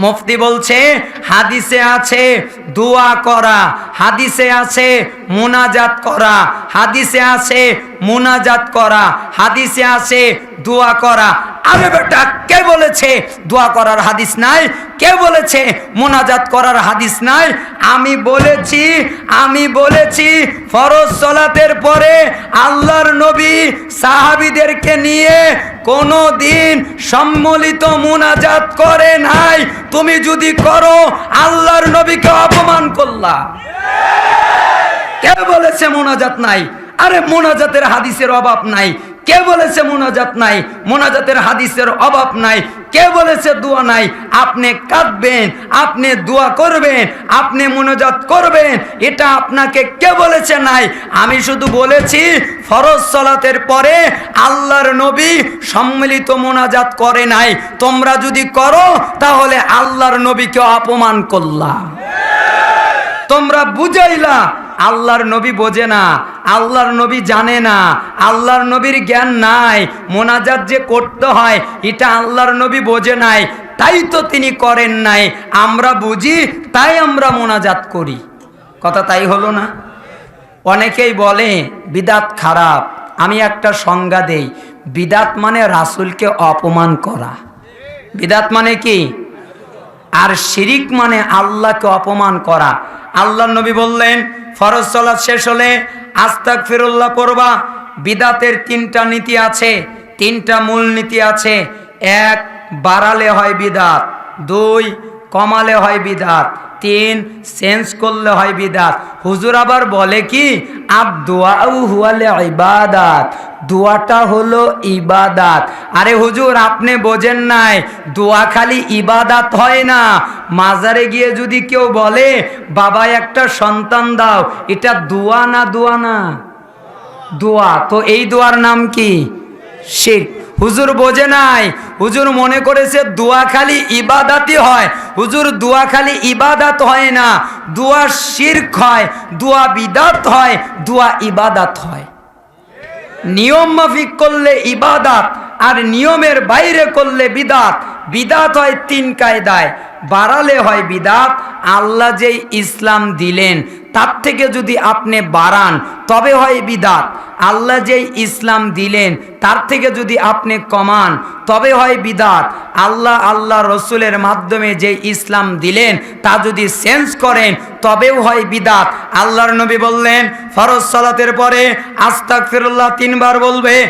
মুফতি বলছে হাদিসে আছে, দোয়া করা। হাদিসে আছে, মোনাজাত করা। হাদিসে আছে, মোনাজাত করা। হাদিসে আছে, দোয়া করা। আরে বেটা, কে বলেছে দোয়া করার হাদিস নাই? কে বলেছে মোনাজাত করার হাদিস নাই? আমি বলেছি আমি বলেছি, ফরজ সলাতের পরে আল্লাহর নবী সাহাবিদেরকে নিয়ে কোনো দিন সম্মিলিত মোনাজাত করে নাই। তুমি যদি করো আল্লাহর নবীকে অপমান করলা। কে বলেছে মোনাজাত নাই? আরে মোনাজাতের হাদিসের অভাব নাই। কে বলেছে মোনাজাত নাই? মোনাজাতের হাদিসের অভাব নাই। কে বলেছে দোয়া নাই? আপনি কাঁদবেন, আপনি দোয়া করবেন, আপনি মোনাজাত করবেন, এটা আপনাকে কে বলেছে নাই? আমি শুধু বলেছি, ফরজ সলাতের পরে আল্লাহর নবী সম্মিলিত মোনাজাত করে নাই। তোমরা যদি করো, তাহলে আল্লাহর নবীকে অপমান করলা। তোমরা বুঝাইলা, আল্লাহর নবী বোঝে না আল্লাহর নবী জানে না, আল্লাহর নবীর জ্ঞান নাই, মোনাজাত যে করতে হয়, এটা আল্লাহর নবী বোঝে নাই, তাই তো তিনি করেন নাই, আমরা বুঝি, তাই আমরা মোনাজাত করি। কথা তাই হলো না? অনেকেই বলে, বিদাত খারাপ, আমি একটা সংজ্ঞা দেই, বিদাত মানে রাসুলকে অপমান করা। বিদাত মানে কি? আর শিরিক মানে আল্লাহকে অপমান করা। আল্লাহ নবী বললেন ফরজ চলা শেষ হলে আস্তাক ফিরুল্লাহ পড়বা। বিদাতের তিনটা নীতি আছে, তিনটা মূল নীতি আছে। এক, বাড়ালে হয় বিদাত। দুই, কমালে হয় বিদাত। তিন চেঞ্জ করলে হয় বিদাত। হুজুর আবার বলে কি? আব দোয়াউ হুয়ালে ইবাদাত। দোয়াটা হলো ইবাদাত। আরে হুজুর, আপনি বোঝেন নাই, দোয়া খালি ইবাদাত হয় না। মাজারে গিয়ে যদি কেউ বলে, বাবা, একটা সন্তান দাও। এটা দোয়া না দোয়া না দোয়া। তো এই দোয়ার নাম কি? শির হুজুর বোঝে নাই। হুজুর মনে করেছে দোয়া খালি ইবাদাতই হয়। হুজুর, দোয়া খালি ইবাদাত হয় না। দোয়া শির্ক হয়, দোয়া বিদাত হয়, দোয়া ইবাদাত হয়। নিয়ম মাফিক করলে ইবাদাত আর নিয়মের বাইরে করলে বিদাত। বিদাত হয় তিন কায়দায়। বাড়ালে হয় বিদাত। আল্লাহ যেই ইসলাম দিলেন, তার থেকে যদি আপনি বাড়ান, তবে হয় বিদাত। আল্লাহ যেই ইসলাম দিলেন, তার থেকে যদি আপনি কমান, তবে হয় বিদাত। আল্লাহ আল্লাহ রসুলের মাধ্যমে যে ইসলাম দিলেন, তা যদি চেঞ্জ করেন, তবেও হয় বিদাত। আল্লাহর নবী বললেন, ফরজ সালাতের পরে আস্তাক ফিরুল্লাহ তিনবার বলবে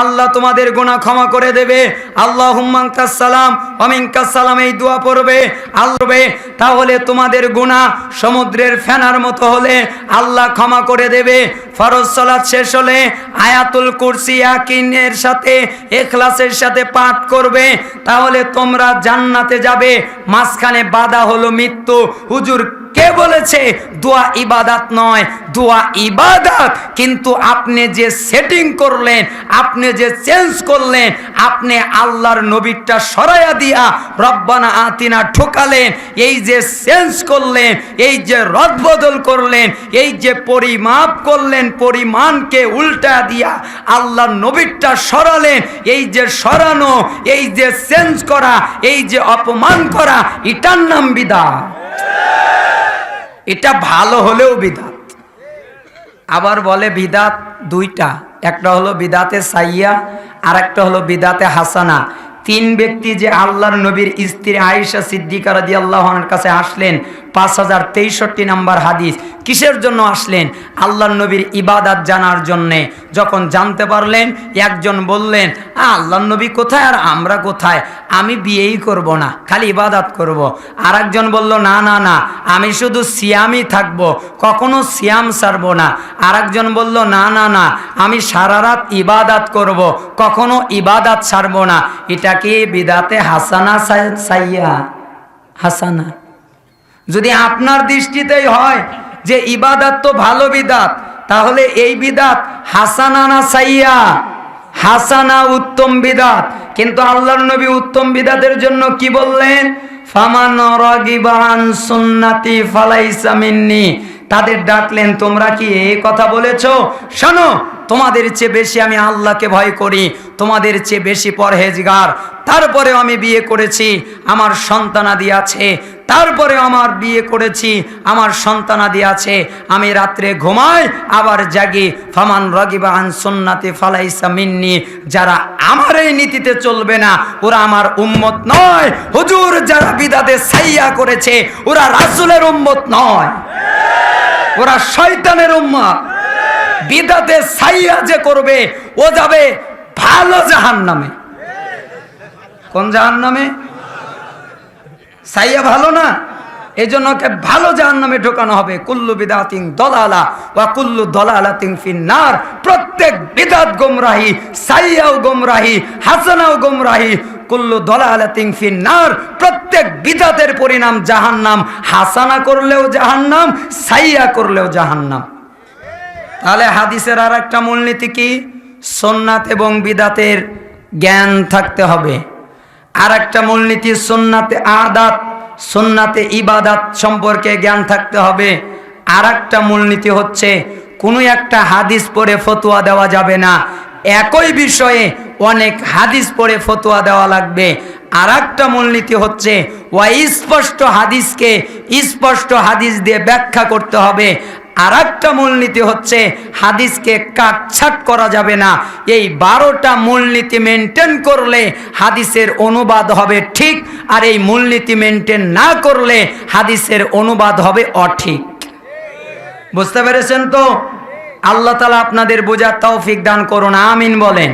আল্লাহ তোমাদের গোনা ক্ষমা করে দেবে। আল্লাহ হুম্মাঙ্কাসালাম অমিঙ্কাসালাম এই দোয়া পড়বে। আল্লাহ তাহলে তোমাদের গুণা সমুদ্রের ফেনার মতো হলে আল্লাহ ক্ষমা করে দেবে। ফরজ সালাত শেষ হলে আয়াতুল কুরসি ইয়াকিনের সাথে এখলাসের সাথে পাঠ করবে। তাহলে তোমরা জান্নাতে যাবে। মাঝখানে বাধা হলো মৃত্যু। হুজুর, কে বলেছে দোয়া ইবাদাত নয়, দোয়া ইবাদাত। কিন্তু আপনি যে সেটিং করলেন, আপনি যে চেঞ্জ করলেন, আপনি আল্লাহর নবীরটা সরাইয়া দিয়া রব্বানা আতিনা ঠোকালেন, এই যে চেঞ্জ করলেন, এই যে রদবদল করলেন, এই যে পরিমাপ করলেন, পরিমাণকে উল্টা দিয়া আল্লাহর নবীরটা সরালেন, এই যে সরানো, এই যে চেঞ্জ করা, এই যে অপমান করা, এটার নাম বিদা এটা ভালো হলেও বিদাত। আবার বলে বিদাত দুইটা, একটা হলো বিদাতে সাইয়া আর একটা হলো বিদাতে হাসানা। তিন ব্যক্তি যে আল্লাহর নবীর স্ত্রী আয়েশা সিদ্দিকা রাদি আল্লাহনের কাছে আসলেন পাঁচ হাজার তেইষট্টি নাম্বার হাদিস কিসের জন্য আসলেন? আল্লাহর নবীর ইবাদাত জানার জন্যে। যখন জানতে পারলেন একজন বললেন "আ, আল্লাহর নবী কোথায় আর আমরা কোথায়? আমি বিয়েই করব না খালি ইবাদাত করব। আর একজন বলল না না না আমি শুধু সিয়ামই থাকব কখনো সিয়াম সারব না। আর একজন বলল না না না আমি সারা রাত ইবাদাত করব কখনো ইবাদাত ছাড়ব না। এটা কি বিদাতে হাসানা সাইয়া, হাসানা। যদি আপনার দৃষ্টিতেই হয় যে ইবাদাত তো ভালো বিদাত, তাহলে এই বিদাত হাসানা না সাইয়া? হাসানা উত্তম বিদাত। কিন্তু আল্লাহর নবী উত্তম বিদাতের জন্য কি বললেন? ফামান রাগিবান সুন্নাতি ফালাইসা মিন্নি। তাদের ডাকলেন, তোমরা কি এই কথা বলেছ? শোনো তোমাদের চেয়ে বেশি আমি আল্লাহকে ভয় করি, তোমাদের চেয়ে বেশি পরহেজগার। তারপরেও আমি বিয়ে করেছি, আমার সন্তানাদি আছে। তারপরে আমার বিয়ে করেছি, আমার সন্তানাদি আছে। আমি রাত্রে ঘুমাই, আবার জাগি। ফামান রগিবা আন সুন্নাতে ফালাইসা মিন্নি। যারা আমার এই নীতিতে চলবে না, ওরা আমার উম্মত নয়। হুজুর, যারা বিদাতে সাইয়া করেছে, ওরা রাসূলের উম্মত নয়। ওরা শয়তানের উম্মত। বিদাতে সাইয়া যে করবে, ও যাবে ভালো জাহান্নামে। কোন জাহান্নামে? সাইয়া ভালো না? এই জন্য ওকে ভালো জাহান নামে ঢোকানো হবে। কুল্লু বিদাতিং দলালা বা কুল্লু দলালা তিং ফিন্নার। প্রত্যেক বিদাত গোমরাহি সাইয়াও গোমরাহি, হাসানাও গোমরাহি, কুল্লু দলালা তিং ফিন্নার। প্রত্যেক বিদাতের পরিণাম জাহান্নাম। হাসানা করলেও জাহান্নাম সাইয়া করলেও জাহান্নাম। তাহলে হাদিসের আর একটা মূলনীতি কি? সোননাথ এবং বিদাতের জ্ঞান থাকতে হবে। আর একটা মূলনীতি সোননাথে আদাত সোননাথে ইবাদাত সম্পর্কে জ্ঞান থাকতে হবে। আর একটা মূলনীতি হচ্ছে, কোনো একটা হাদিস পড়ে ফতুয়া দেওয়া যাবে না। একই বিষয়ে অনেক হাদিস পড়ে ফতোয়া দেওয়া লাগবে। আর একটা মূলনীতি হচ্ছে ওই স্পষ্ট হাদিসকে স্পষ্ট হাদিস দিয়ে ব্যাখ্যা করতে হবে। আর একটা মূলনীতি হচ্ছে হাদিসকে কাটছাট করা যাবে না। এই বারোটা মূলনীতি মেনটেন করলে হাদিসের অনুবাদ হবে ঠিক, আর এই মূলনীতি মেনটেন না করলে হাদিসের অনুবাদ হবে অঠিক। বুঝতে পেরেছেন তো? আল্লাহ তালা আপনাদের বোঝার তৌফিক দান করুন, আমিন বলেন।